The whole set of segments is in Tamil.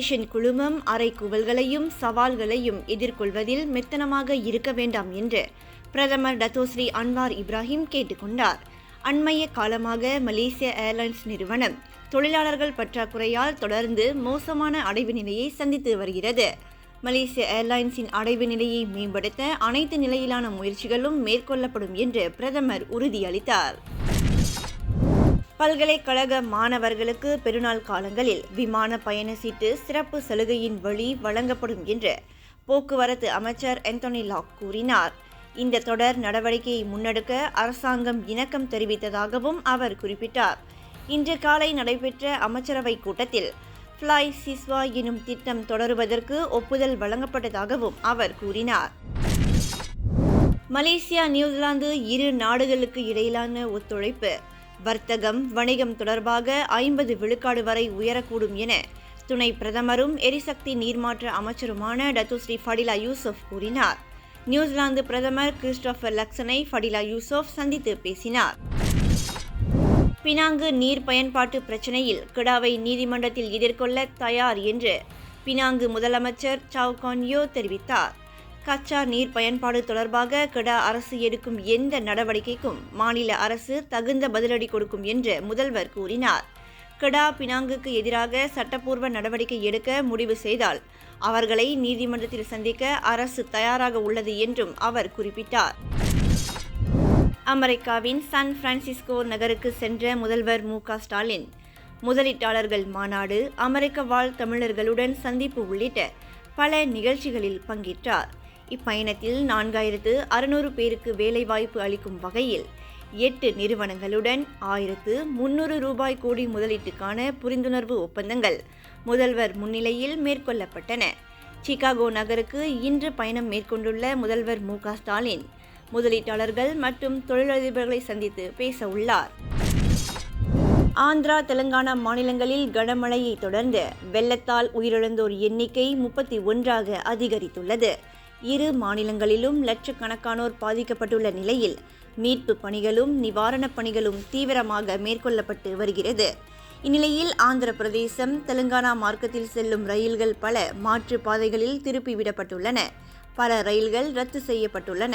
ஏவியேஷன் குழுமம் அறைகூவல்களையும் சவால்களையும் எதிர்கொள்வதில் மெத்தனமாக இருக்க வேண்டாம் என்று பிரதமர் டத்தோஸ்ரீ அன்வார் இப்ராஹிம் கேட்டுக்கொண்டார். அண்மைய காலமாக மலேசிய ஏர்லைன்ஸ் நிறுவனம் தொழிலாளர்கள் பற்றாக்குறையால் தொடர்ந்து மோசமான அடைவு நிலையை சந்தித்து வருகிறது. மலேசிய ஏர்லைன்ஸின் அடைவு நிலையை மேம்படுத்த அனைத்து நிலையிலான முயற்சிகளும் மேற்கொள்ளப்படும் என்று பிரதமர் உறுதியளித்தார். பல்கலைக்கழக மாணவர்களுக்கு பெருநாள் காலங்களில் விமான பயண சீட்டு சிறப்பு சலுகையின் வழி வழங்கப்படும் என்று போக்குவரத்து அமைச்சர் அந்தோனி லாக் கூறினார். இந்த தொடர் நடவடிக்கையை முன்னெடுக்க அரசாங்கம் இணக்கம் தெரிவித்ததாகவும் அவர் குறிப்பிட்டார். இன்று காலை நடைபெற்ற அமைச்சரவை கூட்டத்தில் ஃப்ளை சிஸ்வா எனும் திட்டம் தொடருவதற்கு ஒப்புதல் வழங்கப்பட்டதாகவும் அவர் கூறினார். மலேசியா நியூசிலாந்து இரு நாடுகளுக்கு இடையிலான ஒத்துழைப்பு வர்த்தகம் வணிகம் தொடர்பாக ஐம்பது விழுக்காடு வரை உயரக்கூடும் என துணை பிரதமரும் எரிசக்தி நீர்மாற்ற அமைச்சருமான டத்துஸ்ரீ ஃபடிலா யூசுப் கூறினார். நியூசிலாந்து பிரதமர் கிறிஸ்டோபர் லக்சனை ஃபடிலா யூசுப் சந்தித்து பேசினார். பினாங்கு நீர் பயன்பாட்டு பிரச்சினையில் கிடாவை நீதிமன்றத்தில் எதிர்கொள்ள தயார் என்று பினாங்கு முதலமைச்சர் சாவ் கான்யோ தெரிவித்தார். கச்சா நீர் பயன்பாடு தொடர்பாக கிடா அரசு எடுக்கும் எந்த நடவடிக்கைக்கும் மாநில அரசு தகுந்த பதிலடி கொடுக்கும் என்று முதல்வர் கூறினார். கெடா பினாங்குக்கு எதிராக சட்டப்பூர்வ நடவடிக்கை எடுக்க முடிவு செய்தால் அவர்களை நீதிமன்றத்தில் சந்திக்க அரசு தயாராக உள்ளது என்றும் அவர் குறிப்பிட்டார். அமெரிக்காவின் சான் பிரான்சிஸ்கோ நகருக்கு சென்ற முதல்வர் மு க ஸ்டாலின் முதலீட்டாளர்கள் மாநாடு அமெரிக்க வாழ் தமிழர்களுடன் சந்திப்பு உள்ளிட்ட பல நிகழ்ச்சிகளில் பங்கேற்றார். இப்பயணத்தில் நான்காயிரத்து அறுநூறு பேருக்கு வேலைவாய்ப்பு அளிக்கும் வகையில் எட்டு நிறுவனங்களுடன் ஆயிரத்து முன்னூறு ரூபாய் கோடி முதலீட்டுக்கான புரிந்துணர்வு ஒப்பந்தங்கள் முதல்வர் முன்னிலையில் மேற்கொள்ளப்பட்டன. சிகாகோ நகருக்கு இன்று பயணம் மேற்கொண்டுள்ள முதல்வர் மு ஸ்டாலின் முதலீட்டாளர்கள் மற்றும் தொழிலதிபர்களை சந்தித்து பேச உள்ளார் ஆந்திரா தெலங்கானா மாநிலங்களில் கனமழையை தொடர்ந்து வெள்ளத்தால் உயிரிழந்தோர் எண்ணிக்கை முப்பத்தி ஒன்றாக அதிகரித்துள்ளது. இரு மாநிலங்களிலும் லட்சக்கணக்கானோர் பாதிக்கப்பட்டுள்ள நிலையில் மீட்பு பணிகளும் நிவாரணப் பணிகளும் தீவிரமாக மேற்கொள்ளப்பட்டு வருகிறது. இந்நிலையில் ஆந்திர பிரதேசம் தெலுங்கானா மார்க்கத்தில் செல்லும் ரயில்கள் பல மாற்று பாதைகளில் திருப்பிவிடப்பட்டுள்ளன பல ரயில்கள் ரத்து செய்யப்பட்டுள்ளன.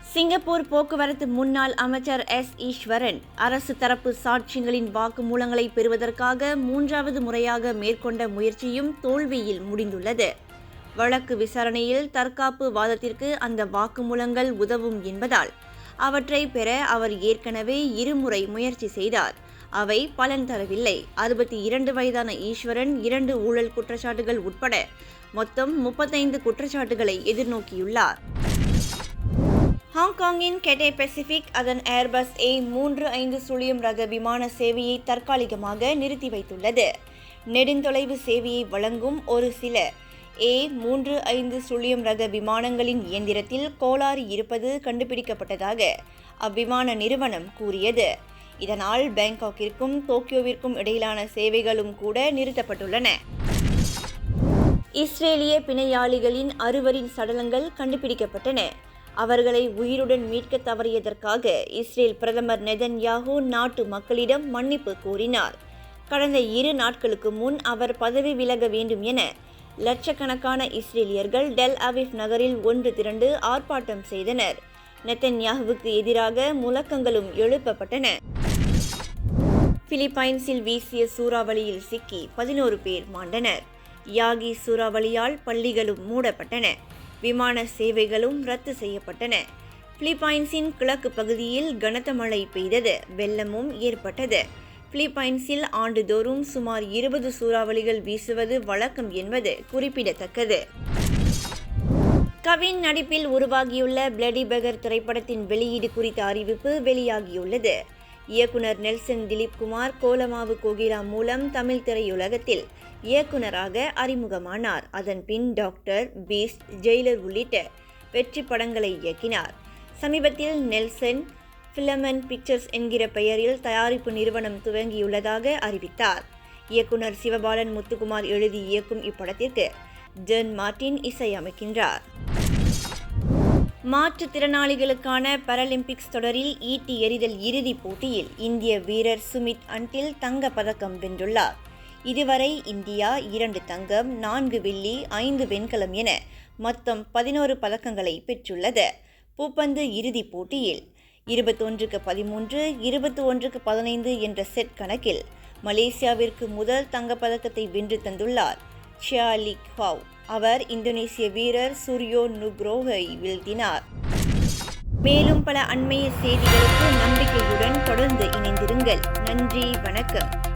சிங்கப்பூர் போக்குவரத்து முன்னாள் அமைச்சர் எஸ். ஈஸ்வரன் அரசு தரப்பு சாட்சியங்களின் வாக்குமூலங்களை பெறுவதற்காக மூன்றாவது முறையாக மேற்கொண்ட முயற்சியும் தோல்வியில் முடிந்துள்ளது. வழக்கு விசாரணையில் தற்காப்பு வாதத்திற்கு அந்த வாக்குமூலங்கள் உதவும் என்பதால் அவற்றை பெற அவர் ஏற்கனவே இருமுறை முயற்சி செய்தார். அவை பலன் தரவில்லை. அறுபத்தி இரண்டு வயதான ஈஸ்வரன் இரண்டு ஊழல் குற்றச்சாட்டுகள் உட்பட மொத்தம் முப்பத்தைந்து குற்றச்சாட்டுகளை எதிர்நோக்கியுள்ளார். ஹாங்காங்கின் கெட்டே பசிபிக் அதன் ஏர்பஸ் ஏ மூன்று ஐந்து சுழியம் ரக விமான சேவையை தற்காலிகமாக நிறுத்தி வைத்துள்ளது. நெடுந்தொலைவு சேவையை வழங்கும் ஒரு சில ஏ மூன்று ஐந்து சுழியம் ரக விமானங்களின் இயந்திரத்தில் கோளாறு இருப்பது கண்டுபிடிக்கப்பட்டதாக அவ்விமான நிறுவனம் கூறியது. இதனால் பேங்காக்கிற்கும் டோக்கியோவிற்கும் இடையிலான சேவைகளும் கூட நிறுத்தப்பட்டுள்ளன. இஸ்ரேலிய பிணையாளிகளின் அறுவரின் சடலங்கள் கண்டுபிடிக்கப்பட்டன. அவர்களை உயிருடன் மீட்க தவறியதற்காக இஸ்ரேல் பிரதமர் நெதன்யாகு நாட்டு மக்களிடம் மன்னிப்பு கோரினார். கடந்த இரு நாட்களுக்கு முன் அவர் பதவி விலக வேண்டும் என லட்சக்கணக்கான இஸ்ரேலியர்கள் டெல் அவிஃப் நகரில் ஒன்று திரண்டு ஆர்ப்பாட்டம் செய்தனர். நெத்தன்யாகுவுக்கு எதிராக முழக்கங்களும் எழுப்பப்பட்டன. பிலிப்பைன்ஸில் வீசிய சூறாவளியில் சிக்கி பதினோரு பேர் மாண்டனர். யாகி சூறாவளியால் பள்ளிகளும் மூடப்பட்டன. விமான சேவைகளும் ரத்து செய்யப்பட்டன. பிலிப்பைன்ஸின் கிழக்கு பகுதியில் கனத்த மழை பெய்தது. வெள்ளமும் ஏற்பட்டது. பிலிப்பைன்ஸில் ஆண்டுதோறும் சுமார் இருபது சூறாவளிகள் வீசுவது வழக்கம் என்பது குறிப்பிடத்தக்கது. கவின் நடிப்பில் உருவாகியுள்ள பிளடி பெகர் திரைப்படத்தின் வெளியீடு குறித்த அறிவிப்பு வெளியாகியுள்ளது. இயக்குனர் நெல்சன் திலீப் குமார் கோலமாவு கோகிலா மூலம் தமிழ் திரையுலகத்தில் இயக்குனராக அறிமுகமானார். அதன் பின் டாக்டர் பீஸ்ட் ஜெயிலர் உள்ளிட்ட வெற்றி படங்களை இயக்கினார். சமீபத்தில் நெல்சன் ஃபிலமென்ட் பிக்சர்ஸ் என்கிற பெயரில் தயாரிப்பு நிறுவனம் துவங்கியுள்ளதாக அறிவித்தார். இயக்குனர் சிவபாலன் முத்துக்குமார் எழுதி இயக்கும் இப்படத்திற்கு ஜென் மார்டின் இசையமைக்கின்றார் மாற்றுத்திறனாளிகளுக்கான பாராலிம்பிக்ஸ் தொடரில் ஈட்டி எறிதல் இறுதிப் போட்டியில் இந்திய வீரர் சுமித் அன்டில் தங்க பதக்கம் வென்றுள்ளார். இதுவரை இந்தியா இரண்டு தங்கம் நான்கு வெள்ளி ஐந்து வெண்கலம் என மொத்தம் பதினோரு பதக்கங்களை பெற்றுள்ளது. பூப்பந்து இறுதிப் போட்டியில் இருபத்தொன்றுக்கு பதிமூன்று இருபத்தி ஒன்றுக்கு பதினைந்து என்ற செட் கணக்கில் மலேசியாவிற்கு முதல் தங்கப்பதக்கத்தை வென்று தந்துள்ளார். ஷியாலிக் ஹாவ் அவர் இந்தோனேசிய வீரர் சூரியோ நுக்ரோவை வீழ்த்தினார். மேலும் பல அண்மைய செய்திகளுக்கு நம்பிக்கையுடன் தொடர்ந்து இணைந்திருங்கள். நன்றி வணக்கம்.